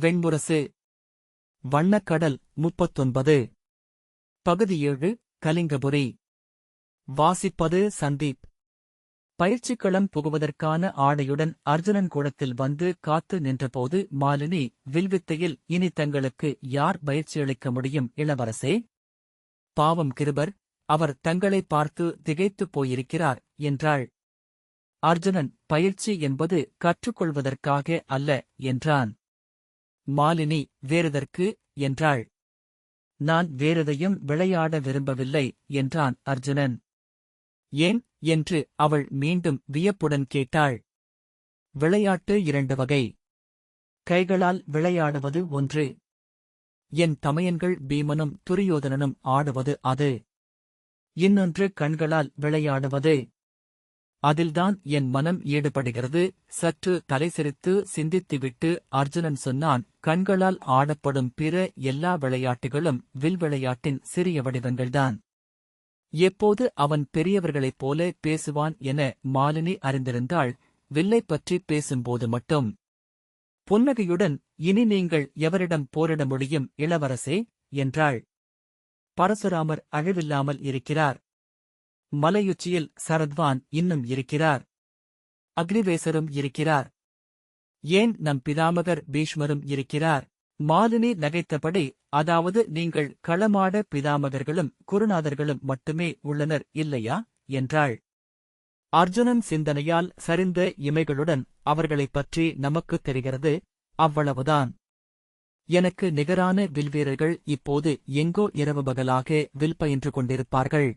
வெண்முரசு வண்ணக்கடல் முப்பத்தொன்பது. பகுதி ஏழு கலிங்கபுரி. வாசிப்பது சந்தீப். பயிற்சிக்களம் புகுவதற்கான ஆடையுடன் அர்ஜுனன் கூடத்தில் வந்து காத்து நின்றபோது மாலினி வில்வித்தையில் இனி தங்களுக்கு யார் பயிற்சியளிக்க முடியும் இளவரசே? பாவம் கிருபர் அவர் தங்களை பார்த்து திகைத்துப் போயிருக்கிறார் என்றாள். அர்ஜுனன் பயிற்சி என்பது கற்றுக்கொள்வதற்காக அல்ல என்றான். மாலினி வேறெதற்கு என்றாள். நான் வேறெதையும் விளையாட விரும்பவில்லை என்றான் அர்ஜுனன். ஏன்? என்று அவள் மீண்டும் வியப்புடன் கேட்டாள். விளையாட்டு இரண்டு வகை. கைகளால் விளையாடுவது ஒன்று. என் தமையன்கள் பீமனும் துரியோதனனும் ஆடுவது அது. இன்னொன்று கண்களால் விளையாடுவது. அதில்தான் என் மனம் ஈடுபடுகிறது. சற்று தலைசிரித்து சிந்தித்துவிட்டு அர்ஜுனன் சொன்னான் கண்களால் ஆடப்படும் பிற எல்லா விளையாட்டுகளும் வில் விளையாட்டின் சிறிய வடிவங்கள்தான். எப்போது அவன் பெரியவர்களைப் போல பேசுவான் என மாலினி அறிந்திருந்தாள் வில்லைப் பற்றி பேசும்போது மட்டும். புன்னகையுடன் இனி நீங்கள் எவரிடம் போரிட முடியும் இளவரசே? என்றாள். பரசுராமர் அழிவில்லாமல் இருக்கிறார். மலையுச்சியில் சரத்வான் இன்னும் இருக்கிறார். அக்னிவேசரும் இருக்கிறார். ஏன் நம் பிதாமகர் பீஷ்மரும் இருக்கிறார்? மாலினி நகைத்தபடி அதாவது நீங்கள் களமாட பிதாமகர்களும் குருநாதர்களும் மட்டுமே உள்ளனர் இல்லையா? என்றாள். அர்ஜுனன் சிந்தனையால் சரிந்த இமைகளுடன் அவர்களைப் பற்றி நமக்குத் தெரிகிறது அவ்வளவுதான். எனக்கு நிகரான வில்வீரர்கள் இப்போது எங்கோ இரவு பகலாக வில் பயின்று கொண்டிருப்பார்கள்.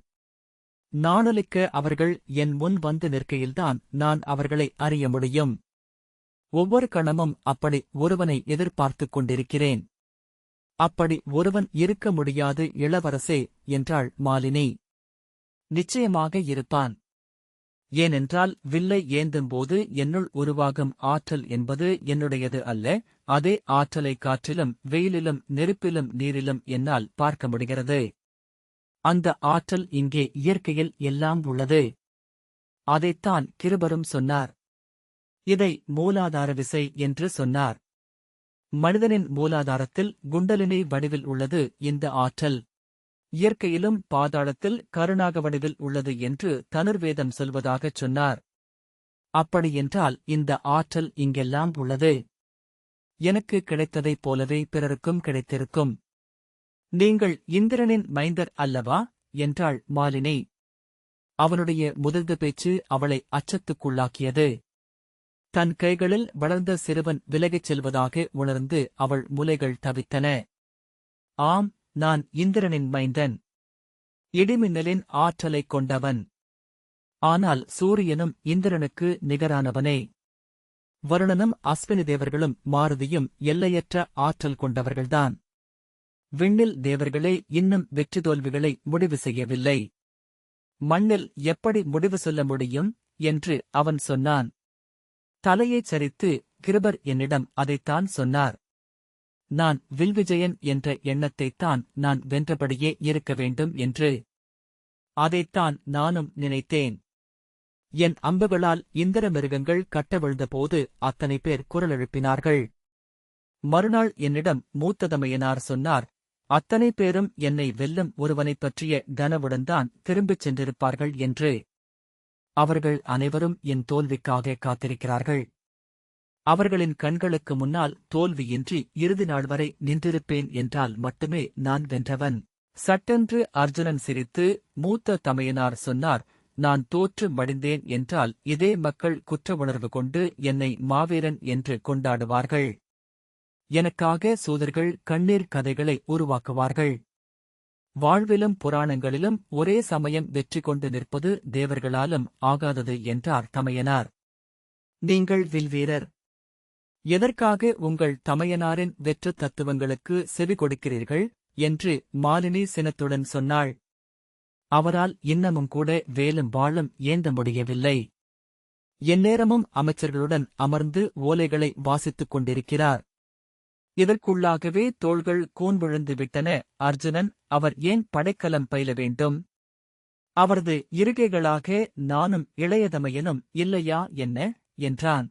நாணலிக்க அவர்கள் என் முன் வந்து நிற்கையில்தான் நான் அவர்களை அறிய முடியும். ஒவ்வொரு கணமும் அப்படி ஒருவனை எதிர்பார்த்துக் கொண்டிருக்கிறேன். அப்படி ஒருவன் இருக்க முடியாது இளவரசே என்றாள் மாலினி. நிச்சயமாக இருப்பான். ஏனென்றால் வில்லை ஏந்தும்போது என்னுள் உருவாகும் ஆற்றல் என்பது என்னுடையது அல்ல அதே ஆற்றலை காற்றிலும் வெயிலிலும் நெருப்பிலும் நீரிலும் என்னால் பார்க்க முடிகிறது. அந்த ஆற்றல் இங்கே இயற்கையில் எல்லாம் உள்ளது. அதைத்தான் கிருபரும் சொன்னார். இதை மூலாதார விசை என்று சொன்னார். மனிதனின் மூலாதாரத்தில் குண்டலினி வடிவில் உள்ளது இந்த ஆற்றல். இயற்கையிலும் பாதாளத்தில் கருணாக வடிவில் உள்ளது என்று தனுர்வேதம் சொல்வதாகச் சொன்னார். அப்படியென்றால் இந்த ஆற்றல் இங்கெல்லாம் உள்ளது. எனக்கு கிடைத்ததைப் போலவே பிறருக்கும் கிடைத்திருக்கும். நீங்கள் இந்திரனின் மைந்தர் அல்லவா? என்றாள் மாலினி. அவனுடைய முதல்த பேச்சு அவளை அச்சத்துக்குள்ளாக்கியது. தன் கைகளில் வளர்ந்த சிறுவன் விலகிச் செல்வதாக உணர்ந்து அவள் முலைகள் தவித்தன. ஆம் நான் இந்திரனின் மைந்தன். இடிமின்னலின் ஆற்றலைக் கொண்டவன். ஆனால் சூரியனும் இந்திரனுக்கு நிகரானவனே. வருணனும் அஸ்வினி தேவர்களும் மாருதியும் எல்லையற்ற ஆற்றல் கொண்டவர்கள்தான். விண்ணில் தேவர்களே இன்னும் வெற்றி தோல்விகளை முடிவு செய்யவில்லை. மண்ணில் எப்படி முடிவு சொல்ல முடியும்? என்று அவன் சொன்னான். தலையைச் சரித்து கிருபர் என்னிடம் அதைத்தான் சொன்னார். நான் வில்விஜயன் என்ற எண்ணத்தைத்தான் நான் வென்றபடியே இருக்க வேண்டும் என்று. அதைத்தான் நானும் நினைத்தேன். என் அம்புகளால் இந்திர மிருகங்கள் கட்டவிழ்ந்தபோது அத்தனை பேர் குரல் எழுப்பினார்கள் மறுநாள் என்னிடம் மூத்ததமையனார் சொன்னார் அத்தனை பேரும் என்னை வெல்லும் ஒருவனைப் பற்றிய கனவுடன்தான் திரும்பிச் சென்றிருப்பார்கள் என்று அவர்கள் அனைவரும் என் தோல்விக்காக காத்திருக்கிறார்கள். அவர்களின் கண்களுக்கு முன்னால் தோல்வியின்றி இறுதி நாள் வரை நின்றிருப்பேன் என்றால் மட்டுமே நான் வென்றவன். சட்டென்று அர்ஜுனன் சிரித்து மூத்த தமையனார் சொன்னார் நான் தோற்று மடிந்தேன் என்றால் இதே மக்கள் குற்ற உணர்வு கொண்டு என்னை மாவீரன் என்று கொண்டாடுவார்கள். எனக்காக சூதர்கள் கண்ணீர் கதைகளை உருவாக்குவார்கள். வாழ்விலும் புராணங்களிலும் ஒரே சமயம் வெற்றி கொண்டு நிற்பது தேவர்களாலும் ஆகாதது என்றார் தமையனார் நீங்கள் வில்வீரர். எதற்காக உங்கள் தமையனாரின் வெற்று தத்துவங்களுக்கு செவி கொடுக்கிறீர்கள்? என்று மாலினி சினத்துடன் சொன்னாள். அவரால் இன்னமும் கூட வேலும் வாழும் ஏந்த முடியவில்லை. எந்நேரமும் அமைச்சர்களுடன் அமர்ந்து ஓலைகளை வாசித்துக் கொண்டிருக்கிறார். இதற்குள்ளாகவே தோள்கள் கூன் விழுந்து விட்டன அர்ஜுனன் அவர் ஏன் படைக்கலம் பயில வேண்டும்? அவரது இருகைகளாக நானும் இளையதமையனும் இல்லையா என்ன என்றான்.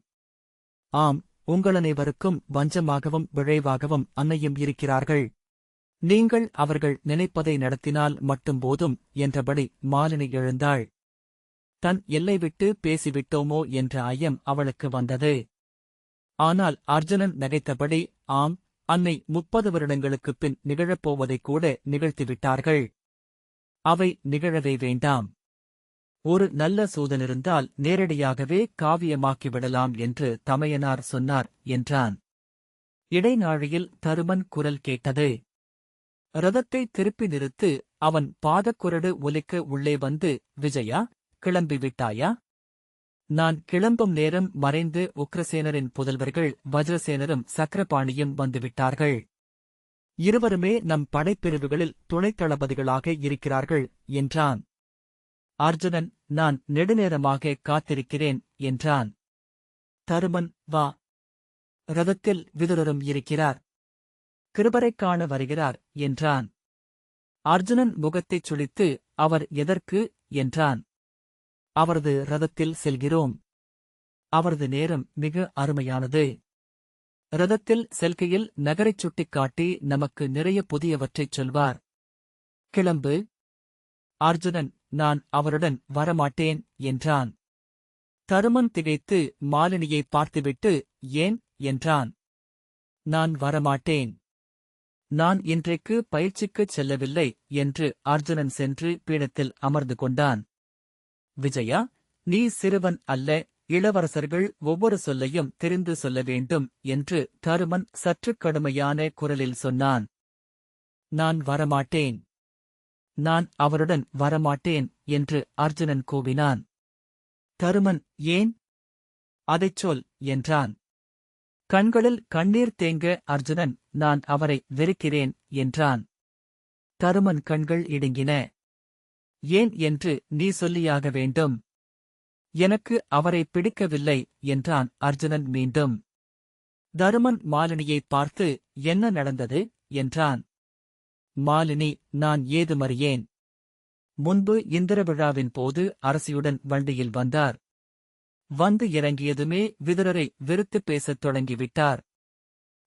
ஆம் உங்களனைவருக்கும் வஞ்சமாகவும் விழைவாகவும் அன்னையும் இருக்கிறார்கள். நீங்கள் அவர்கள் நினைப்பதை நடத்தினால் மட்டும் போதும் என்றபடி மாலினி எழுந்தாள். தன் எல்லை விட்டு பேசிவிட்டோமோ என்ற ஐயம் அவளுக்கு வந்தது. ஆனால் அர்ஜுனன் நகைத்தபடி ஆம் அன்னை முப்பது வருடங்களுக்குப் பின் நிகழப்போவதைக் கூட நிகழ்த்திவிட்டார்கள். அவை நிகழவே வேண்டாம். ஒரு நல்ல சூதனிருந்தால் நேரடியாகவே காவியமாக்கிவிடலாம் என்று தமையனார் சொன்னார் என்றான். இடைநாழியில் தருமன் குரல் கேட்டது. ரதத்தை திருப்பி நிறுத்து அவன் பாதக்குரடு ஒலிக்க உள்ளே வந்து விஜயா கிளம்பி விட்டாயா நான் கிளம்பும் நேரம் மறைந்து உக்ரசேனரின் புதல்வர்கள் வஜ்ரசேனரும் சக்கரபாணியும் வந்துவிட்டார்கள். இருவருமே நம் படைப்பிரிவுகளில் துணைத் தளபதிகளாக இருக்கிறார்கள் என்றான். அர்ஜுனன் நான் நெடுநேரமாக காத்திருக்கிறேன் என்றான். தருமன் வா. ரதத்தில் விதுரரும் இருக்கிறார். கிருபரைக் காண வருகிறார் என்றான். அர்ஜுனன் முகத்தைச் சுழித்து அவர் எதற்கு? என்றான். அவரது ரதத்தில் செல்கிறோம். அவரது நேரம் மிக அருமையானது. ரதத்தில் செல்கையில் நகரைச் சுட்டிக்காட்டி நமக்கு நிறைய புதியவற்றைச் சொல்வார். கிளம்பு. அர்ஜுனன் நான் அவருடன் வரமாட்டேன் என்றான். தருமன் திகைத்து மாலினியை பார்த்துவிட்டு ஏன்? என்றான். நான் வரமாட்டேன். நான் இன்றைக்கு பயிற்சிக்குச் செல்லவில்லை என்று அர்ஜுனன் சென்று பீடத்தில் அமர்ந்து கொண்டான். விஜயா நீ சிறுவன் அல்ல இளவரசர்கள் ஒவ்வொரு சொல்லையும் தெரிந்து சொல்ல வேண்டும் என்று தருமன் சற்று கடுமையான குரலில் சொன்னான். நான் வரமாட்டேன். நான் அவருடன் வரமாட்டேன் என்று அர்ஜுனன் கூவினான். தருமன் ஏன்? அதைச் சொல் என்றான். கண்களில் கண்ணீர் தேங்க அர்ஜுனன் நான் அவரை வெறுக்கிறேன் என்றான். தருமன் கண்கள் இடுங்கின. ஏன் என்று நீ சொல்லியாக வேண்டும். எனக்கு அவரை பிடிக்கவில்லை என்றான் அர்ஜுனன் மீண்டும். தருமன் மாலினியைப் பார்த்து என்ன நடந்தது? என்றான். மாலினி நான் ஏதுமறியேன் முன்பு இந்திர விழாவின் போது அரசியுடன் வண்டியில் வந்தார். வந்து இறங்கியதுமே விதுரரை வெறுத்துப் பேசத் தொடங்கிவிட்டார்.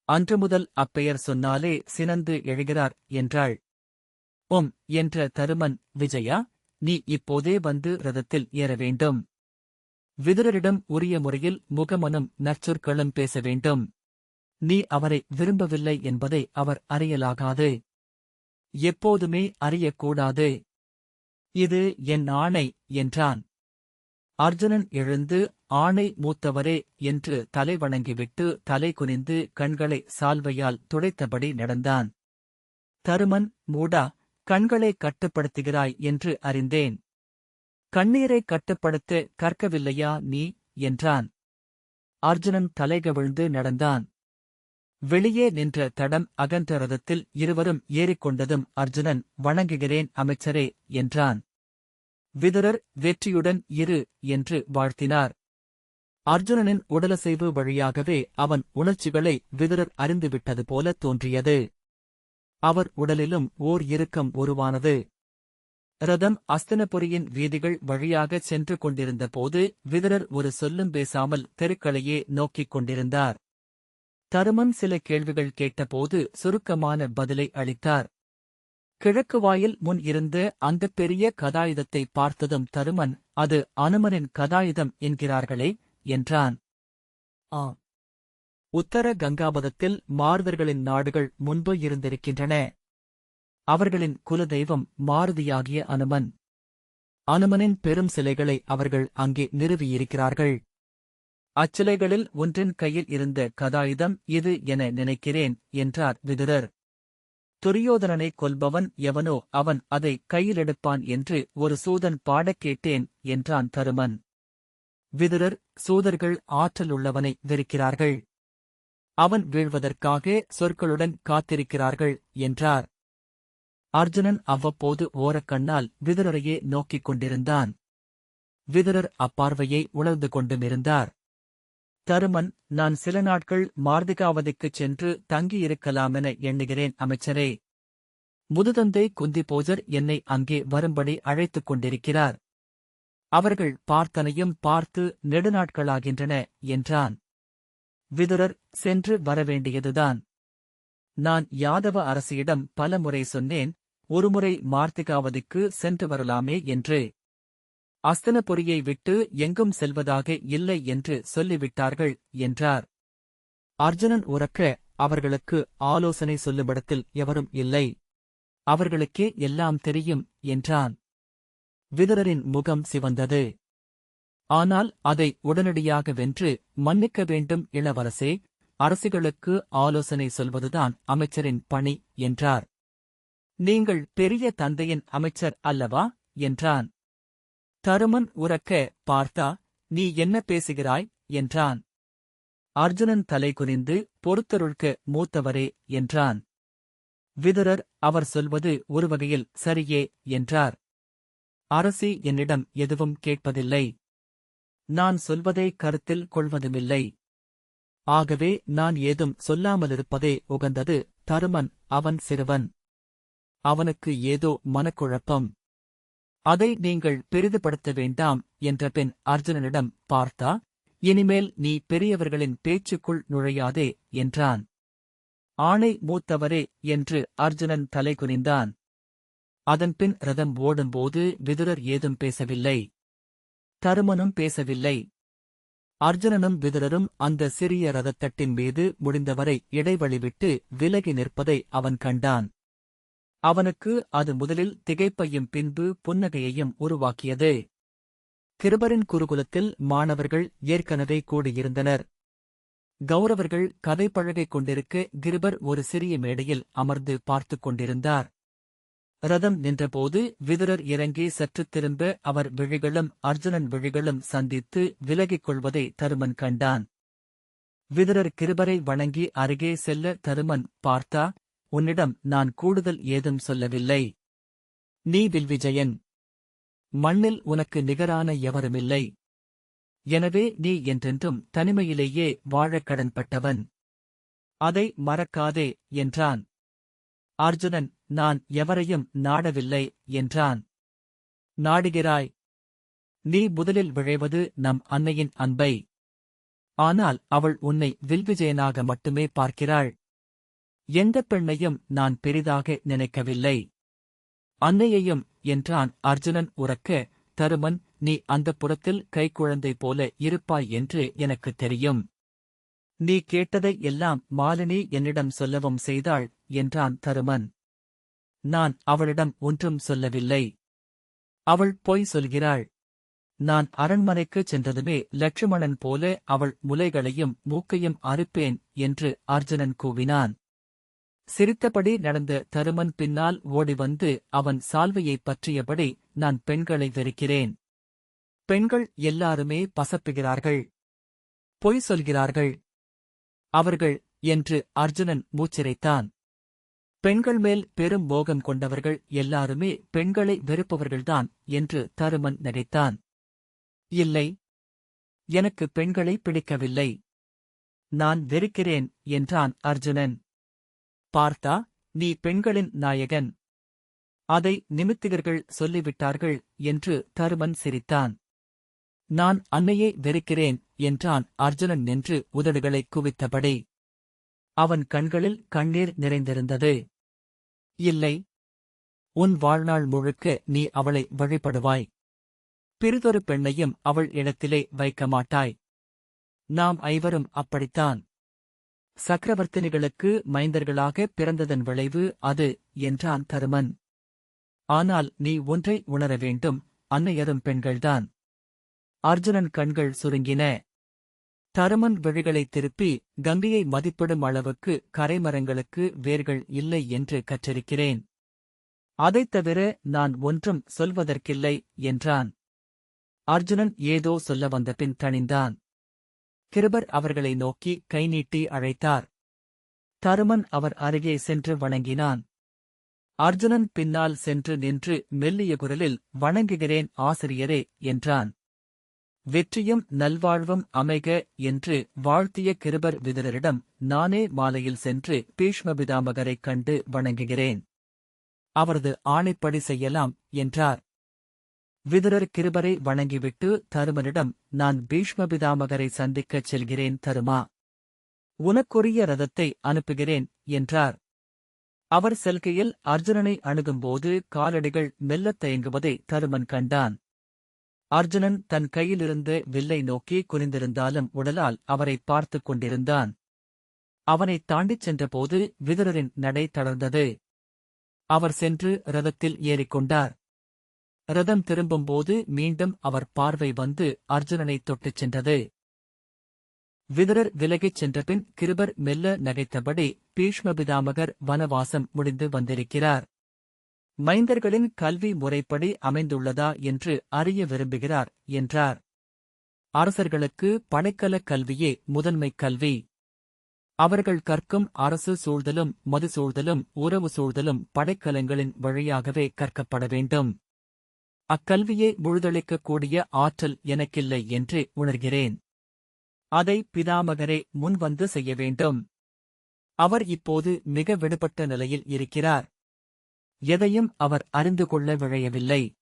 அன்று முதல் அப்பெயர் சொன்னாலே சினந்து எழுகிறார் என்றாள். உம் என்ற தருமன் விஜயா நீ இப்போதே வந்து ரதத்தில் ஏற வேண்டும். விதுரரிடம் உரிய முறையில் முகமனும் நற்சொற்களும் பேச வேண்டும். நீ அவரை விரும்பவில்லை என்பதை அவர் அறியலாகாது. எப்போதுமே அறியக்கூடாது. இது என் ஆணை என்றான். அர்ஜுனன் எழுந்து ஆணை மூத்தவரே என்று தலை வணங்கிவிட்டு தலை குனிந்து கண்களை சால்வையால் துடைத்தபடி நடந்தான். தருமன் மூடா கண்களை கட்டுப்படுத்துகிறாய் என்று அறிந்தேன். கண்ணீரை கட்டுப்படுத்த கற்கவில்லையா நீ? என்றான். அர்ஜுனன் தலைகவிழ்ந்து நடந்தான். வெளியே நின்ற தடம் அகன்ற ரதத்தில் இருவரும் ஏறிக்கொண்டதும் அர்ஜுனன் வணங்குகிறேன் அமைச்சரே என்றான். விதுரர் வெற்றியுடன் இரு என்று வாழ்த்தினார். அர்ஜுனனின் உடலசைவு வழியாகவே அவன் உணர்ச்சிகளை விதுரர் அறிந்துவிட்டது போல தோன்றியது. அவர் உடலிலும் ஓர் இறுக்கம் உருவானது. ரதம் அஸ்தனபுரியின் வீதிகள் வழியாகச் சென்று கொண்டிருந்தபோது விதரர் ஒரு சொல்லும் பேசாமல் தெருக்களையே நோக்கிக் கொண்டிருந்தார். தருமன் சில கேள்விகள் கேட்டபோது சுருக்கமான பதிலை அளித்தார். கிழக்கு வாயில் முன் இருந்த அந்தப் பெரிய கதாயுதத்தை பார்த்ததும் தருமன் அது அனுமனின் கதாயுதம் என்கிறார்களே என்றான். ஆ உத்தர கங்காபதத்தில் மாறுதர்களின் நாடுகள் முன்பு இருந்திருக்கின்றன. அவர்களின் குலதெய்வம் மாருதியாகிய அனுமன். அனுமனின் பெரும் சிலைகளை அவர்கள் அங்கே நிறுவியிருக்கிறார்கள். அச்சிலைகளில் ஒன்றின் கையில் இருந்த கதாயுதம் இது என நினைக்கிறேன் என்றார் விதுரர். துரியோதனனை கொல்பவன் எவனோ அவன் அதை கையிலெடுப்பான் என்று ஒரு சூதன் பாடக் கேட்டேன் என்றான் தருமன். விதுரர் சூதர்கள் ஆற்றலுள்ளவனை வெறுக்கிறார்கள். அவன் வீழ்வதற்காக சொற்களுடன் காத்திருக்கிறார்கள் என்றார். அர்ஜுனன் அவ்வப்போது ஓரக்கண்ணால் விதுரரையே நோக்கிக் கொண்டிருந்தான். விதுரர் அப்பார்வையை உணர்ந்து கொண்டுமிருந்தார். தருமன் நான் சில நாட்கள் மார்திகாவதிக்குச் சென்று தங்கியிருக்கலாமென எண்ணுகிறேன் அமைச்சரே. முதுதந்தை குந்திபோஜர் என்னை அங்கே வரும்படி அழைத்துக் கொண்டிருக்கிறார். அவர்கள் பார்த்தனையும் பார்த்து நெடுநாட்களாகின்றன என்றான். விதுரர் சென்று வரவேண்டியதுதான். நான் யாதவ அரசியிடம் பல முறை சொன்னேன் ஒருமுறை மார்த்திகாவதிக்கு சென்று வரலாமே என்று. அஸ்தனபுரியை விட்டு எங்கும் செல்வதாக இல்லை என்று சொல்லிவிட்டார்கள் என்றார். அர்ஜுனன் உறக்க அவர்களுக்கு ஆலோசனை சொல்லுமிடத்தில் எவரும் இல்லை. அவர்களுக்கே எல்லாம் தெரியும் என்றான். விதுரரின் முகம் சிவந்தது. ஆனால் அதை உடனடியாக வென்று மன்னிக்க வேண்டும் இளவரசே அரசிகளுக்கு ஆலோசனை சொல்வதுதான் அமைச்சரின் பணி என்றார். நீங்கள் பெரிய தந்தையின் அமைச்சர் அல்லவா? என்றான். தருமன் உறக்க பார்த்தா நீ என்ன பேசுகிறாய்? என்றான். அர்ஜுனன் தலை குனிந்து பொறுத்தருள்க மூத்தவரே என்றான். விதுரர் அவர் சொல்வது ஒரு வகையில் சரியே என்றார். அரசி என்னிடம் எதுவும் கேட்பதில்லை. நான் சொல்வதை கருத்தில் கொள்வதுமில்லை. ஆகவே நான் ஏதும் சொல்லாமலிருப்பதே உகந்தது தருமன் அவன் சிறுவன். அவனுக்கு ஏதோ மனக்குழப்பம். அதை நீங்கள் பெரிதுபடுத்த வேண்டாம் என்ற பின் அர்ஜுனனிடம் பார்த்தா இனிமேல் நீ பெரியவர்களின் பேச்சுக்குள் நுழையாதே என்றான். ஆணை மூத்தவரே என்று அர்ஜுனன் தலை குனிந்தான் அதன்பின் ரதம் ஓடும்போது விதுரர் ஏதும் பேசவில்லை. தருமனும் பேசவில்லை. அர்ஜுனனும் விதுரரும் அந்த சிறிய ரதத்தட்டின் மீது முடிந்தவரை இடைவழிவிட்டு விலகி நிற்பதை அவன் கண்டான். அவனுக்கு அது முதலில் திகைப்பையும் பின்பு புன்னகையையும் உருவாக்கியது. கிருபரின் குருகுலத்தில் மாணவர்கள் ஏற்கனவே கூடியிருந்தனர். கௌரவர்கள் கதை பழகிக் கொண்டிருக்க கிருபர் ஒரு சிறிய மேடையில் அமர்ந்து பார்த்துக் கொண்டிருந்தார். ரதம் நின்றபோது விதுரர் இறங்கி சற்று திரும்ப அவர் விழிகளும் அர்ஜுனன் விழிகளும் சந்தித்து விலகிக் கொள்வதை தருமன் கண்டான். விதுரர் கிருபரை வணங்கி அருகே செல்ல தருமன் பார்த்தா உன்னிடம் நான் கூடுதல் ஏதும் சொல்லவில்லை. நீ வில்விஜயன் மண்ணில் உனக்கு நிகரான எவருமில்லை. எனவே நீ என்றென்றும் தனிமையிலேயே வாழக் கடன்பட்டவன். அதை மறக்காதே என்றான். அர்ஜுனன் நான் எவரையும் நாடவில்லை என்றான். நாடுகிறாய். நீ முதலில் விழைவது நம் அன்னையின் அன்பை. ஆனால் அவள் உன்னை வில்விஜயனாக மட்டுமே பார்க்கிறாள். எந்தப் பெண்ணையும் நான் பெரிதாக நினைக்கவில்லை. அன்னையையும் என்றான் அர்ஜுனன் உறக்க தருமன் நீ அந்த புறத்தில் கைக்குழந்தை போல இருப்பாய் என்று எனக்குத் தெரியும். நீ கேட்டதை எல்லாம் மாலினி என்னிடம் சொல்லவும் செய்தாள் என்றான் தருமன். நான் அவளிடம் ஒன்றும் சொல்லவில்லை. அவள் பொய் சொல்கிறாள். நான் அரண்மனைக்குச் சென்றதுமே லட்சுமணன் போல அவள் முலைகளையும் மூக்கையும் அறுப்பேன் என்று அர்ஜுனன் கூவினான். சிரித்தபடி நடந்த தருமன் பின்னால் ஓடி வந்து அவன் சால்வையைப் பற்றியபடி நான் பெண்களை வெறுக்கிறேன். பெண்கள் எல்லாருமே பசப்புகிறார்கள். பொய் சொல்கிறார்கள். அவர்கள் என்று அர்ஜுனன் மூச்சிரைத்தான். பெண்கள் மேல் பெரும் மோகம் கொண்டவர்கள் எல்லாருமே பெண்களை வெறுப்பவர்கள்தான் என்று தருமன் நினைத்தான். இல்லை எனக்கு பெண்களை பிடிக்கவில்லை. நான் வெறுக்கிறேன் என்றான் அர்ஜுனன். பார்த்தா நீ பெண்களின் நாயகன். அதை நிமித்திகர்கள் சொல்லிவிட்டார்கள் என்று தருமன் சிரித்தான். நான் அன்னையை வெறுக்கிறேன் என்றான் அர்ஜுனன் நின்று உதடுகளை குவித்தபடி. அவன் கண்களில் கண்ணீர் நிறைந்திருந்தது. இல்லை. உன் வாழ்நாள் முழுக்க நீ அவளை வழிபடுவாய். பிறிதொரு பெண்ணையும் அவள் இடத்திலே வைக்க மாட்டாய் நாம் ஐவரும் அப்படித்தான். சக்கரவர்த்தினிகளுக்கு மைந்தர்களாக பிறந்ததன் விளைவு அது என்றான் தருமன். ஆனால் நீ ஒன்றை உணர வேண்டும் அன்னையரும் பெண்கள்தான். அர்ஜுனன் கண்கள் சுருங்கின. தருமன் விழிகளைத் திருப்பி கங்கையை மதிப்பிடும் அளவுக்கு கரைமரங்களுக்கு வேர்கள் இல்லை என்று கற்றிருக்கிறேன் அதைத் தவிர நான் ஒன்றும் சொல்வதற்கில்லை என்றான். அர்ஜுனன் ஏதோ சொல்ல வந்த பின் தணிந்தான். கிருபர் அவர்களை நோக்கி கை நீட்டி அழைத்தார். தருமன் அவர் அருகே சென்று வணங்கினான். அர்ஜுனன் பின்னால் சென்று நின்று மெல்லிய குரலில் வணங்குகிறேன் ஆசிரியரே என்றான். வெற்றியும் நல்வாழ்வும் அமைக என்று வாழ்த்திய கிருபர் விதரரிடம் நானே மாலையில் சென்று பீஷ்மபிதாமகரைக் கண்டு வணங்குகிறேன். அவரது ஆணைப்படி செய்யலாம் என்றார். விதுரர் கிருபரை வணங்கிவிட்டு தருமனிடம் நான் பீஷ்மபிதாமகரை சந்திக்கச் செல்கிறேன் தருமா? உனக்குரிய ரதத்தை அனுப்புகிறேன் என்றார். அவர் செல்கையில் அர்ஜுனனை அணுகும்போது காலடிகள் மெல்லத் தயங்குவதை தருமன் கண்டான். அர்ஜுனன் தன் கையிலிருந்து வில்லை நோக்கி குனிந்திருந்தாலும் உடலால் அவரை பார்த்துக் கொண்டிருந்தான். அவனைத் தாண்டிச் சென்றபோது விதுரரின் நடை தளர்ந்தது. அவர் சென்று ரதத்தில் ஏறிக்கொண்டார் ரதம் திரும்பும்போது மீண்டும் அவர் பார்வை வந்து அர்ஜுனனைத் தொட்டுச் சென்றது. விதுரர் விலகிச் சென்றபின் கிருபர் மெல்ல நகைத்தபடி பீஷ்மபிதாமகர் வனவாசம் முடிந்து வந்திருக்கிறார். மைந்தர்களின் கல்வி முறைப்படி அமைந்துள்ளதா என்று அறிய விரும்புகிறார் என்றார். அரசர்களுக்கு படைக்கலக் கல்வியே முதன்மைக் கல்வி. அவர்கள் கற்கும் அரசு சூழ்தலும் மது சூழ்தலும் உறவு சூழ்தலும் படைக்கலங்களின் வழியாகவே கற்கப்பட வேண்டும். அக்கல்வியை முழுதளிக்கக்கூடிய ஆற்றல் எனக்கில்லை என்று உணர்கிறேன். அதை பிதாமகரே முன்வந்து செய்ய வேண்டும். அவர் இப்போது மிக விடுபட்ட நிலையில் இருக்கிறார். எதையும் அவர் அறிந்து கொள்ள விழையவில்லை.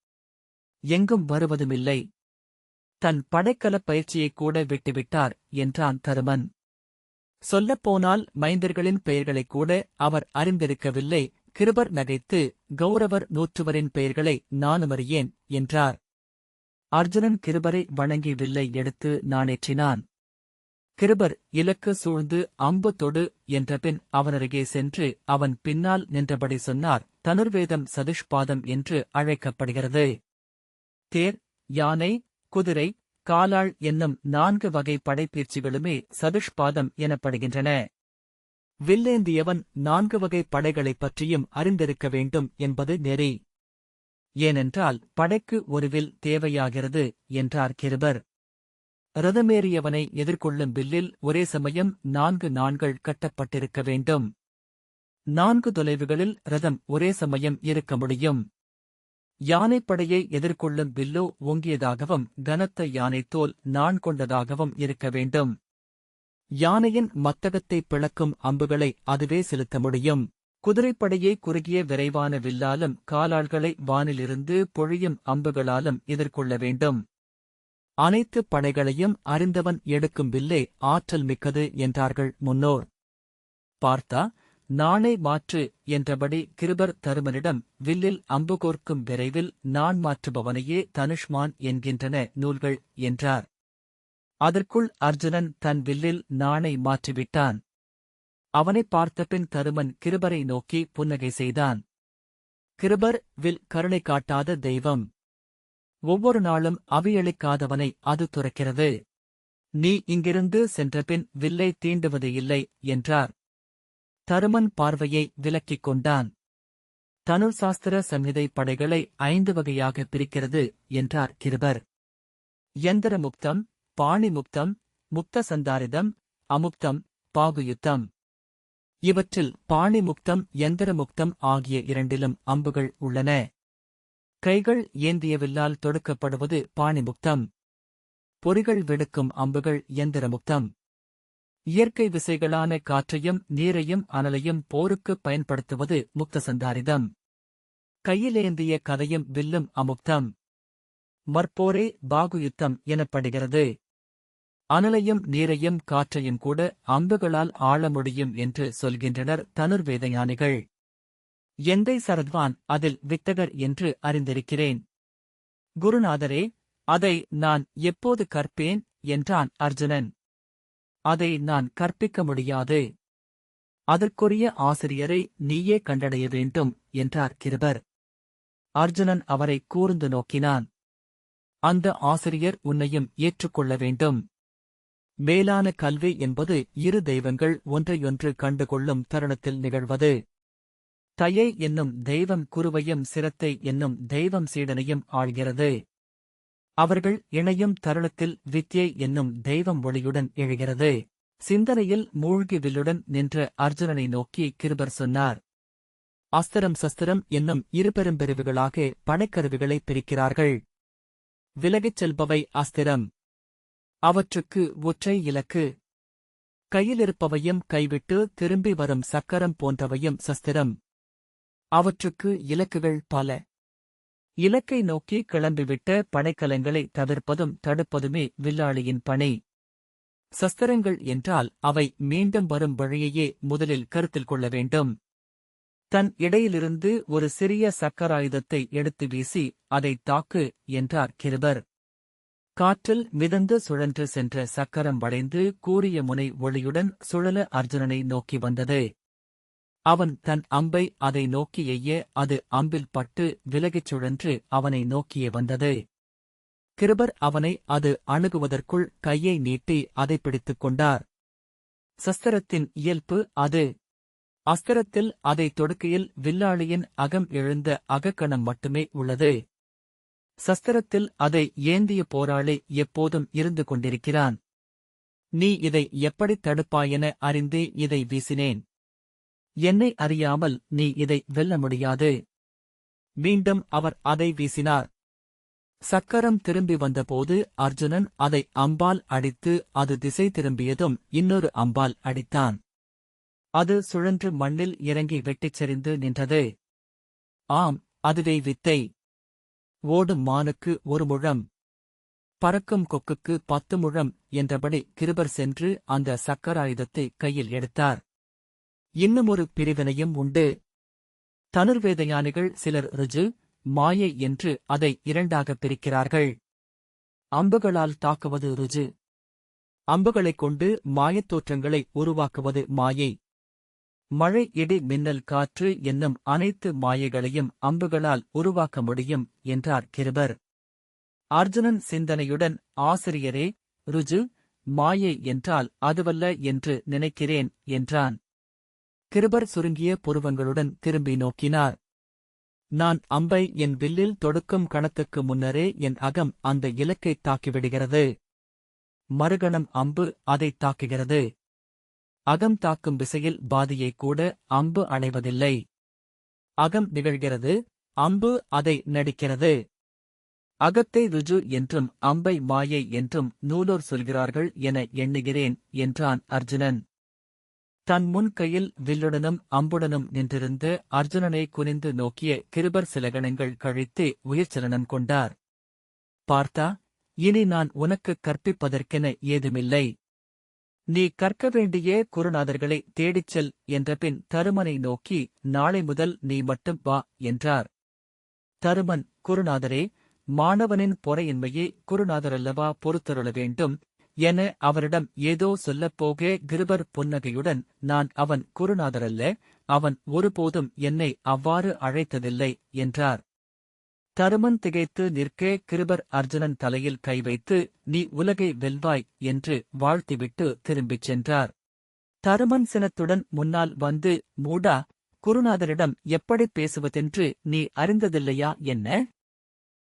எங்கும் வருவதுமில்லை. தன் படைக்கலப் பயிற்சியைக் கூட விட்டுவிட்டார் என்றான் தருமன். சொல்லப்போனால் மைந்தர்களின் பெயர்களைக் கூட அவர் அறிந்திருக்கவில்லை. கிருபர் நகைத்து கௌரவர் நூற்றுவரின் பெயர்களை நானுமறியேன் என்றார். அர்ஜுனன் கிருபரை வணங்கி வில்லை எடுத்து நாணேற்றினான். கிருபர் இலக்கு சூழ்ந்து அம்பு தொடு என்றபின் அவனருகே சென்று அவன் பின்னால் நின்றபடி சொன்னார் தனுர்வேதம் சதுஷ்பாதம் என்று அழைக்கப்படுகிறது. தேர் யானை குதிரை காலாள் என்னும் நான்கு வகை படைப்பயிற்சிகளுமே சதுஷ்பாதம் எனப்படுகின்றன. வில்லேந்தியவன் நான்கு வகை படைகளைப் பற்றியும் அறிந்திருக்க வேண்டும் என்பது நெறி. ஏனென்றால் படைக்கு ஒரு வில் தேவையாகிறது என்றார் கிருபர். ரதமேறியவனை எதிர்கொள்ளும் வில்லில் ஒரே சமயம் நான்கு நாண்கள் கட்டப்பட்டிருக்க வேண்டும். நான்கு தொலைவுகளில் ரதம் ஒரே சமயம் இருக்க முடியும். யானைப்படையை எதிர்கொள்ளும் வில்லோ ஓங்கியதாகவும் கனத்த யானைத்தோல் நான் கொண்டதாகவும் இருக்க வேண்டும். யானையின் மத்தகத்தை பிளக்கும் அம்புகளை அதுவே செலுத்த முடியும். குதிரைப்படையை குறுகிய விரைவான வில்லாலும் காலாள்களை வானிலிருந்து பொழியும் அம்புகளாலும் எதிர்கொள்ள வேண்டும். அனைத்து படைகளையும் அறிந்தவன் எடுக்கும் வில்லே ஆற்றல் மிக்கது என்றார்கள் முன்னோர். பார்த்தா நாணை மாற்று என்றபடி கிருபர் தருமனிடம் வில்லில் அம்பு கோர்க்கும் விரைவில் நான் மாற்றுபவனையே தனுஷ்மான் என்கின்றன நூல்கள் என்றார். அதற்குள் அர்ஜுனன் தன் வில்லில் நாணை மாற்றிவிட்டான். அவனைப் பார்த்தபின் தருமன் கிருபரை நோக்கி புன்னகை செய்தான். கிருபர் வில் கருணை காட்டாத தெய்வம் ஒவ்வொரு நாளும் அவியளிக்காதவனை அது துறக்கிறது. நீ இங்கிருந்து சென்றபின் வில்லை தீண்டுவது இல்லை என்றார். தருமன் பார்வையை விலக்கிக் கொண்டான். தனுர் சாஸ்திர சம்ஹிதை படைகளை ஐந்து வகையாக பிரிக்கிறது என்றார் கிருபர். யந்திர முக்தம் பாணி முக்தம் முக்த சந்தாரிதம் அமுக்தம் பாகுயுத்தம். இவற்றில் பாணி முக்தம் யந்திர முக்தம் ஆகிய இரண்டிலும் அம்புகள் உள்ளன. கைகள் ஏந்திய வில்லால் தொடுக்கப்படுவது பாணிமுக்தம். பொறிகள் விடுக்கும் அம்புகள் எந்திரமுக்தம். இயற்கை விசைகளான காற்றையும் நீரையும் அனலையும் போருக்குப் பயன்படுத்துவது முக்தசந்தாரிதம். கையிலேந்திய கதையும் வில்லும் அமுக்தம். மற்போரே பாகுயுத்தம் எனப்படுகிறது. அனலையும் நீரையும் காற்றையும் கூட அம்புகளால் ஆள முடியும் என்று சொல்கின்றனர் தனுர்வேதஞானிகள் எந்தை சரத்வான் அதில் வித்தகர் என்று அறிந்திருக்கிறேன். குருநாதரே அதை நான் எப்போது கற்பேன்? என்றான் அர்ஜுனன். அதை நான் கற்பிக்க முடியாது. அதற்குரிய ஆசிரியரை நீயே கண்டடைய வேண்டும் என்றார் கிருபர். அர்ஜுனன் அவரை கூர்ந்து நோக்கினான். அந்த ஆசிரியர் உன்னையும் ஏற்றுக்கொள்ள வேண்டும். மேலான கல்வி என்பது இரு தெய்வங்கள் ஒன்றையொன்று கண்டுகொள்ளும் தருணத்தில் நிகழ்வது. தயை என்னும் தெய்வம் குருவையும் சிரத்தை என்னும் தெய்வம் சீடனையும் ஆழ்கிறது அவர்கள் இணையும் தருணத்தில் வித்யை என்னும் தெய்வம் ஒளியுடன் எழுகிறது சிந்தனையில் மூழ்கி வில்லுடன் நின்ற அர்ஜுனனை நோக்கி கிருபர் சொன்னார். அஸ்திரம் சஸ்திரம் என்னும் இருபெரும் பிரிவுகளாக படைக்கருவிகளை பிரிக்கிறார்கள். விலகிச் செல்பவை அஸ்திரம். அவற்றுக்கு ஒற்றை இலக்கு. கையிலிருப்பவையும் கைவிட்டு திரும்பி வரும் சக்கரம் போன்றவையும் சஸ்திரம். அவற்றுக்கு இலக்குகள் பல. இலக்கை நோக்கி கிளம்பிவிட்ட படைக்கலங்களை தவிர்ப்பதும் தடுப்பதுமே வில்லாளியின் பணி. சஸ்திரங்கள் என்றால் அவை மீண்டும் வரும் வழியையே முதலில் கருத்தில் கொள்ள வேண்டும். தன் இடையிலிருந்து ஒரு சிறிய சக்கராயுதத்தை எடுத்து வீசி அதை தாக்கு என்றார் கிருபர். காற்றில் மிதந்து சுழன்று சென்ற சக்கரம் வளைந்து கூறிய முனை ஒளியுடன் சுழல அர்ஜுனனை நோக்கி வந்தது. அவன் தன் அம்பை அதை நோக்கி எய்ய அது அம்பில் பட்டு விலகிச் சுழன்று அவனை நோக்கியே வந்தது. கிருபர் அவனை அது அணுகுவதற்குள் கையை நீட்டி அதை பிடித்துக் கொண்டார். சஸ்திரத்தின் இயல்பு அது. அஸ்திரத்தில் அதை தொடுக்கையில் வில்லாளியின் அகம் எழுந்த அகக்கணம் மட்டுமே உள்ளது. சஸ்திரத்தில் அதை ஏந்திய போராளி எப்போதும் இருந்து கொண்டிருக்கிறான். நீ இதை எப்படி தடுப்பாயென அறிந்தே இதை வீசினேன். என்னை அறியாமல் நீ இதை வெல்ல முடியாது. மீண்டும் அவர் அதை வீசினார். சக்கரம் திரும்பி வந்தபோது அர்ஜுனன் அதை அம்பால் அடித்து அது திசை திரும்பியதும் இன்னொரு அம்பால் அடித்தான். அது சுழன்று மண்ணில் இறங்கி வெட்டிச் செறிந்து நின்றது. ஆம் அதுவே வித்தை. ஓடும் மானுக்கு ஒரு முழம். பறக்கும் கொக்குக்கு பத்து முழம் என்றபடி கிருபர் சென்று அந்த சக்கராயுதத்தை கையில் எடுத்தார். இன்னுமொரு பிரிவினையும் உண்டு. தனுர்வேதயானிகள் சிலர் ரிஜு மாயை என்று அதை இரண்டாகப் பிரிக்கிறார்கள். அம்புகளால் தாக்குவது ருஜு. அம்புகளைக் கொண்டு மாயத் தோற்றங்களை உருவாக்குவது மாயை. மழை இடி மின்னல் காற்று என்னும் அனைத்து மாயைகளையும் அம்புகளால் உருவாக்க முடியும் என்றார் கிருபர். அர்ஜுனன் சிந்தனையுடன் ஆசிரியரே ருஜு மாயை என்றால் அதுவல்ல என்று நினைக்கிறேன் என்றான். கிருபர் சுருங்கிய புருவங்களுடன் திரும்பி நோக்கினார். நான் அம்பை என் வில்லில் தொடுக்கும் கணத்துக்கு முன்னரே என் அகம் அந்த இலக்கைத் தாக்கிவிடுகிறது. மறுகணம் அம்பு அதைத் தாக்குகிறது. அகம் தாக்கும் விசையில் பாதியை கூட அம்பு அடைவதில்லை. அகம் நிகழ்கிறது அம்பு அதை நடிக்கிறது. அகத்தை ருஜு என்றும் அம்பை மாயை என்றும் நூலோர் சொல்கிறார்கள் என எண்ணுகிறேன் என்றான் அர்ஜுனன். தன் முன் கையில் வில்லுடனும் அம்புடனும் நின்றிருந்த அர்ஜுனனை குனிந்து நோக்கிய கிருபர் சில கணங்கள் கழித்தே உயிர்ச்சலனம் கொண்டார். பார்த்தா இனி நான் உனக்கு கற்பிப்பதற்கென ஏதுமில்லை. நீ கற்க வேண்டிய குருநாதர்களை தேடிச் செல் என்றபின் தருமனை நோக்கி நாளை முதல் நீ மட்டும் வா என்றார். தருமன் குருநாதரே மாணவனின் பொறையின்மையை குருநாதரல்லவா பொறுத்தருள வேண்டும். என அவரிடம் ஏதோ சொல்லப்போக கிருபர் புன்னகையுடன் நான் அவன் குருநாதரல்ல அவன் ஒருபோதும் என்னை அவ்வாறு அழைத்ததில்லை என்றார். தருமன் திகைத்து நிற்க கிருபர் அர்ஜுனன் தலையில் கை வைத்து நீ உலகை வெல்வாய் என்று வாழ்த்திவிட்டு திரும்பிச் சென்றார். தருமன் சினத்துடன் முன்னால் வந்து மூடா குருநாதரிடம் எப்படி பேசுவதென்று நீ அறிந்ததில்லையா என்ன?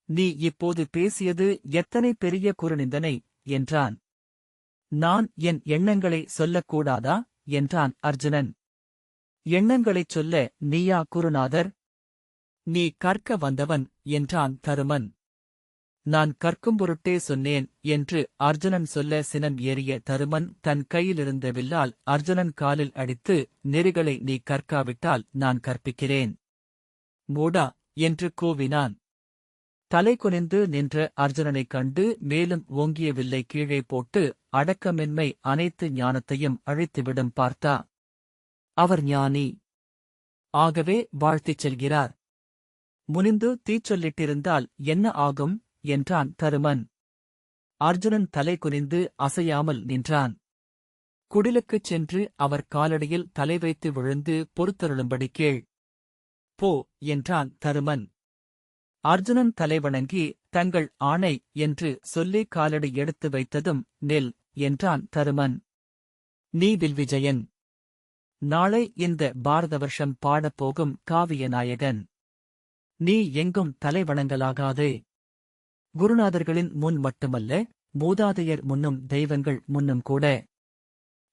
நீ இப்போது பேசியது எத்தனை பெரிய குருநிந்தனை என்றான். நான் என் எண்ணங்களை சொல்லக்கூடாதா? என்றான் அர்ஜுனன். எண்ணங்களைச் சொல்ல நீயா குருநாதர்? நீ கற்க வந்தவன் என்றான் தருமன். நான் கற்கும் பொருட்டே சொன்னேன் என்று அர்ஜுனன் சொல்ல சினம் ஏறிய தருமன் தன் கையிலிருந்த வில்லால் அர்ஜுனன் காலில் அடித்து நெறிகளை நீ கற்காவிட்டால் நான் கற்பிக்கிறேன். மூடா என்று கூவினான். தலை குனிந்து நின்ற அர்ஜுனனைக் கண்டு மேலும் ஓங்கிய வில்லை கீழே போட்டு அடக்கமின்மை அனைத்து ஞானத்தையும் அழித்துவிடும் பார்த்தா. அவர் ஞானி. ஆகவே வாழ்த்திச் செல்கிறார். முனிந்து தீச்சொல்லிட்டிருந்தால் என்ன ஆகும்? என்றான் தருமன். அர்ஜுனன் தலை குனிந்து அசையாமல் நின்றான். குடிலுக்குச் சென்று அவர் காலடியில் தலை வைத்து விழுந்து பொறுத்தருளும்படி கேள். போ என்றான் தருமன். அர்ஜுனன் தலைவணங்கி தங்கள் ஆணை என்று சொல்லி காலடி எடுத்து வைத்ததும் நெல் என்றான் தருமன். நீ வில்விஜயன் நாளை இந்த பாரத வருஷம் பாடப்போகும் காவிய நாயகன் நீ எங்கும் தலைவணங்கலாகாது குருநாதர்களின் முன் மட்டுமல்ல மூதாதையர் முன்னும் தெய்வங்கள் முன்னும் கூட.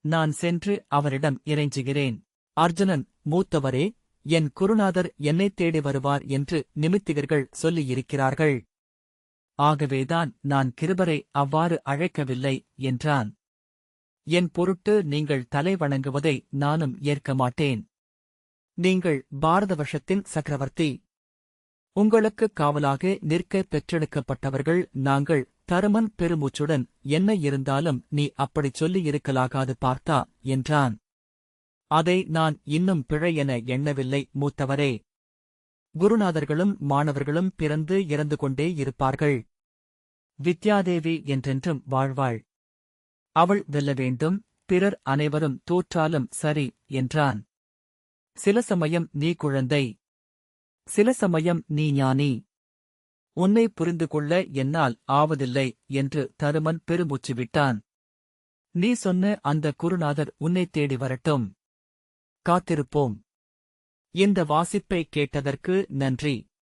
நான் சென்று அவரிடம் இறைஞ்சுகிறேன். அர்ஜுனன் மூத்தவரே என் குருநாதர் என்னைத் தேடி வருவார் என்று நிமித்திகர்கள் சொல்லியிருக்கிறார்கள். ஆகவேதான் நான் கிருபரை அவ்வாறு அழைக்கவில்லை என்றான். என் பொருட்டு நீங்கள் தலை வணங்குவதை நானும் ஏற்க மாட்டேன். நீங்கள் பாரதவர்ஷத்தின் சக்கரவர்த்தி. உங்களுக்கு காவலாக நிற்க பெற்றெடுக்கப்பட்டவர்கள் நாங்கள் தருமன் பெருமூச்சுடன் என்ன இருந்தாலும் நீ அப்படிச் சொல்லியிருக்கலாகாது பார்த்தா என்றான். அதை நான் இன்னும் பிழை என எண்ணவில்லை மூத்தவரே. குருநாதர்களும் மாணவர்களும் பிறந்து இறந்து கொண்டே இருப்பார்கள். வித்யாதேவி என்றென்றும் வாழ்வாள். அவள் வெல்ல வேண்டும் பிறர் அனைவரும் தோற்றாலும் சரி என்றான். சில சமயம் நீ குழந்தை. சில சமயம் நீ ஞானி. உன்னை புரிந்து கொள்ள என்னால் ஆவதில்லை என்று தருமன் பெருமூச்சு விட்டான். நீ சொன்ன அந்த குருநாதர் உன்னை தேடி வரட்டும். காத்திருப்போம். இந்த வாசிப்பை கேட்டதற்கு நன்றி.